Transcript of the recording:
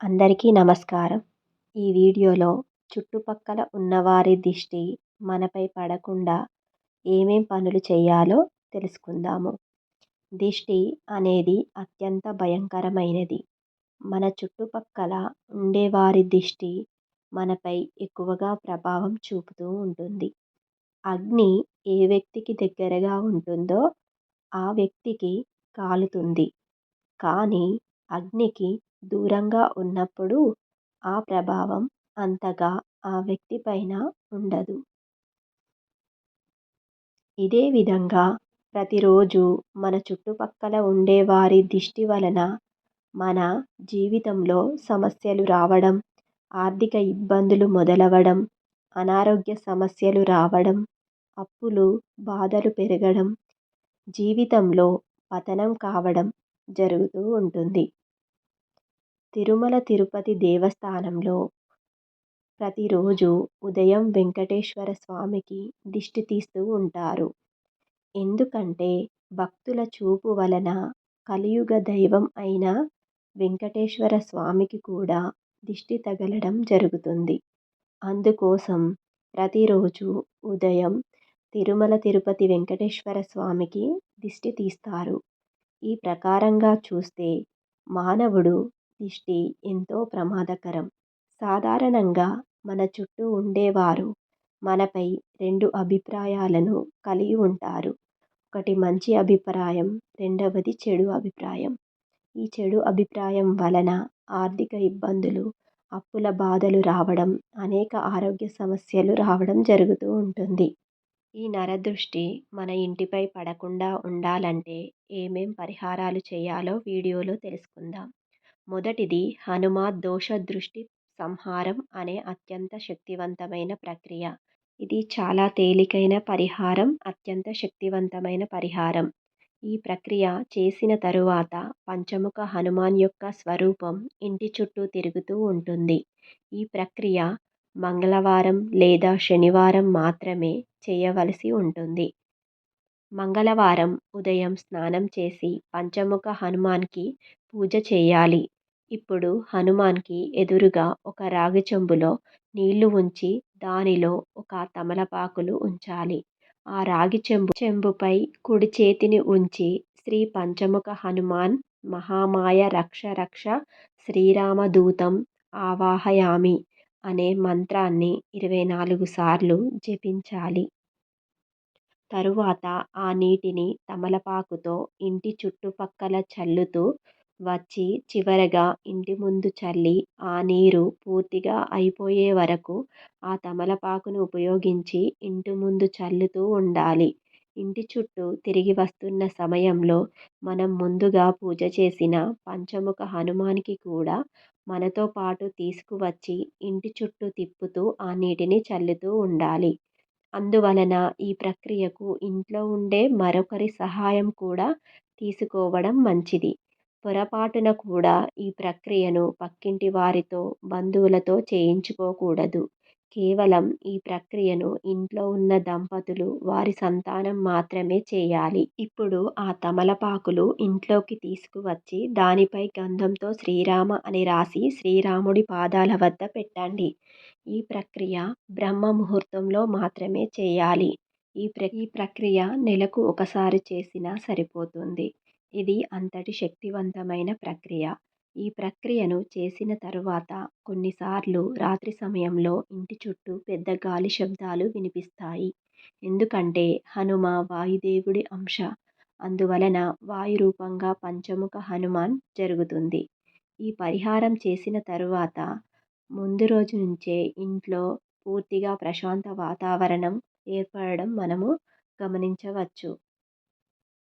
అందరికీ నమస్కారం. ఈ వీడియోలో చుట్టుపక్కల ఉన్నవారి దిష్టి మనపై పడకుండా ఏమేం పనులు చేయాలో తెలుసుకుందాము. దిష్టి అనేది అత్యంత భయంకరమైనది. మన చుట్టుపక్కల ఉండేవారి దిష్టి మనపై ఎక్కువగా ప్రభావం చూపుతూ ఉంటుంది. అగ్ని ఏ వ్యక్తికి దగ్గరగా ఉంటుందో ఆ వ్యక్తికి కాలుతుంది. కానీ అగ్నికి దూరంగా ఉన్నప్పుడు ఆ ప్రభావం అంతగా ఆ వ్యక్తి పైన ఉండదు. ఇదే విధంగా ప్రతిరోజు మన చుట్టుపక్కల ఉండే వారి దిష్టి వలన మన జీవితంలో సమస్యలు రావడం ఆర్థిక ఇబ్బందులు మొదలవడం అనారోగ్య సమస్యలు రావడం అప్పులు బాధలు పెరగడం జీవితంలో పతనం కావడం జరుగుతూ ఉంటుంది. తిరుమల తిరుపతి దేవస్థానంలో ప్రతిరోజు ఉదయం వెంకటేశ్వర స్వామికి దిష్టి తీస్తూ ఉంటారు. ఎందుకంటే భక్తుల చూపు వలన కలియుగ దైవం అయిన వెంకటేశ్వర స్వామికి కూడా దిష్టి తగలడం జరుగుతుంది. అందుకోసం ప్రతిరోజు ఉదయం తిరుమల తిరుపతి వెంకటేశ్వర స్వామికి దిష్టి తీస్తారు. ఈ ప్రకారంగా చూస్తే మానవుడు దిష్టి ఎంతో ప్రమాదకరం. సాధారణంగా మన చుట్టూ ఉండేవారు మనపై రెండు అభిప్రాయాలను కలిగి ఉంటారు. ఒకటి మంచి అభిప్రాయం రెండవది చెడు అభిప్రాయం. ఈ చెడు అభిప్రాయం వలన ఆర్థిక ఇబ్బందులు అప్పుల బాధలు రావడం అనేక ఆరోగ్య సమస్యలు రావడం జరుగుతూ ఉంటుంది. ఈ నరదృష్టి మన ఇంటిపై పడకుండా ఉండాలంటే ఏమేం పరిహారాలు చేయాలో వీడియోలో తెలుసుకుందాం. మొదటిది హనుమ దోష దృష్టి సంహారం అనే అత్యంత శక్తివంతమైన ప్రక్రియ. ఇది చాలా తేలికైన పరిహారం అత్యంత శక్తివంతమైన పరిహారం. ఈ ప్రక్రియ చేసిన తరువాత పంచముఖ హనుమాన్ యొక్క స్వరూపం ఇంటి చుట్టూ తిరుగుతూ ఉంటుంది. ఈ ప్రక్రియ మంగళవారం లేదా శనివారం మాత్రమే చేయవలసి ఉంటుంది. మంగళవారం ఉదయం స్నానం చేసి పంచముఖ హనుమాన్కి పూజ చేయాలి. ఇప్పుడు హనుమాన్కి ఎదురుగా ఒక రాగి చెంబులో నీళ్ళు ఉంచి దానిలో ఒక తమలపాకులు ఉంచాలి. ఆ రాగి చెంబు చెంబుపై కుడి చేతిని ఉంచి శ్రీ పంచముఖ హనుమాన్ మహామాయ రక్ష రక్ష శ్రీరామదూతం ఆవాహయామి అనే మంత్రాన్ని ఇరవై నాలుగు సార్లు జపించాలి. తరువాత ఆ నీటిని తమలపాకుతో ఇంటి చుట్టుపక్కల చల్లుతూ వచ్చి చివరగా ఇంటి ముందు చల్లి ఆ నీరు పూర్తిగా అయిపోయే వరకు ఆ తమలపాకును ఉపయోగించి ఇంటి ముందు చల్లుతూ ఉండాలి. ఇంటి చుట్టూ తిరిగి వస్తున్న సమయంలో మనం ముందుగా పూజ చేసిన పంచముఖ హనుమాన్కి కూడా మనతో పాటు తీసుకువచ్చి ఇంటి చుట్టూ తిప్పుతూ ఆ నీటిని చల్లుతూ ఉండాలి. అందువలన ఈ ప్రక్రియకు ఇంట్లో ఉండే మరొకరి సహాయం కూడా తీసుకోవడం మంచిది. పొరపాటున కూడా ఈ ప్రక్రియను పక్కింటి వారితో బంధువులతో చేయించుకోకూడదు. కేవలం ఈ ప్రక్రియను ఇంట్లో ఉన్న దంపతులు వారి సంతానం మాత్రమే చేయాలి. ఇప్పుడు ఆ తమలపాకులు ఇంట్లోకి తీసుకువచ్చి దానిపై గంధంతో శ్రీరామ అని రాసి శ్రీరాముడి పాదాల వద్ద పెట్టండి. ఈ ప్రక్రియ బ్రహ్మ ముహూర్తంలో మాత్రమే చేయాలి. ఈ ప్ర ఈ ప్రక్రియ నెలకు ఒకసారి చేసినా సరిపోతుంది. ఇది అంతటి శక్తివంతమైన ప్రక్రియ. ఈ ప్రక్రియను చేసిన తరువాత కొన్నిసార్లు రాత్రి సమయంలో ఇంటి చుట్టూ పెద్ద గాలి శబ్దాలు వినిపిస్తాయి. ఎందుకంటే హనుమ వాయుదేవుడి అంశ. అందువలన వాయు రూపంగా పంచముఖ హనుమాన్ జరుగుతుంది. ఈ పరిహారం చేసిన తరువాత ముందు రోజు నుంచే ఇంట్లో పూర్తిగా ప్రశాంత వాతావరణం ఏర్పడడం మనము గమనించవచ్చు.